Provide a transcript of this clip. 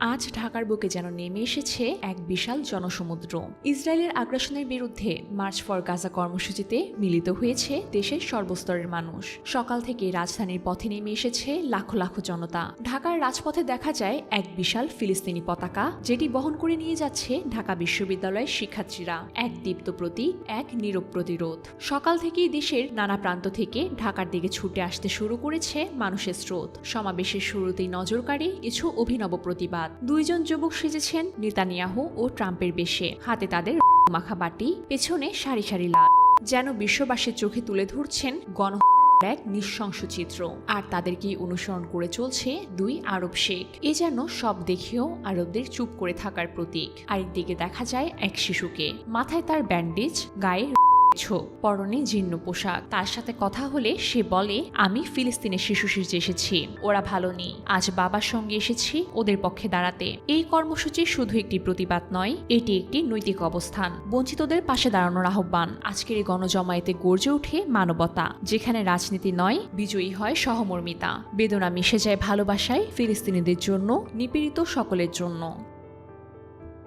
আজ ঢাকার বুকে যেন নেমে এসেছে এক বিশাল জনসমুদ্র। ইসরায়েলের আগ্রাসনের বিরুদ্ধে মার্চ ফর গাজা কর্মসূচিতে মিলিত হয়েছে দেশের সর্বস্তরের মানুষ। সকাল থেকে রাজধানীর পথে নেমে এসেছে লাখো লাখো জনতা। ঢাকার রাজপথে দেখা যায় এক বিশাল ফিলিস্তিনি পতাকা, যেটি বহন করে নিয়ে যাচ্ছে ঢাকা বিশ্ববিদ্যালয়ের শিক্ষার্থীরা। এক দীপ্ত প্রতীক এক নীরব প্রতিরোধ। সকাল থেকেই দেশের নানা প্রান্ত থেকে ঢাকার দিকে ছুটে আসতে শুরু করেছে মানুষের স্রোত। সমাবেশের শুরুতেই নজরকারী কিছু অভিনব প্রতিবাদ। দুইজন যুবক সেজেছেন নেতানিয়াহু ও ট্রাম্পের বেশে। হাতে তাদের মাখা বাটি, পেছনে সারি সারি লাল যেন বিশ্ববাসীর চোখে তুলে ধরছেন গণ এক নিঃশংস চিত্র। আর তাদেরকেই অনুসরণ করে চলছে দুই আরব শেখ। এ যেন সব দেখেও আরবদের চুপ করে থাকার প্রতীক। আরেকদিকে দেখা যায় এক শিশুকে। মাথায় তার ব্যান্ডেজ, গায়ে ছোপ পরনে জীর্ণ পোশাক। তার সাথে কথা হলে সে বলে, আমি ফিলিস্তিনের শিশু সেজে এসেছি, ওরা ভালো নেই। আজ বাবার সঙ্গে এসেছি ওদের পক্ষে দাঁড়াতে। এই কর্মসূচি শুধু একটি প্রতিবাদ নয়, এটি একটি নৈতিক অবস্থান। বঞ্চিতদের পাশে দাঁড়ানোর আহ্বান। আজকের এই গণজমায়েতে গর্জে ওঠে মানবতা, যেখানে রাজনীতি নয়, বিজয়ী হয় সহমর্মিতা। বেদনা মিশে যায় ভালোবাসায় ফিলিস্তিনিদের জন্য, নিপীড়িত সকলের জন্য।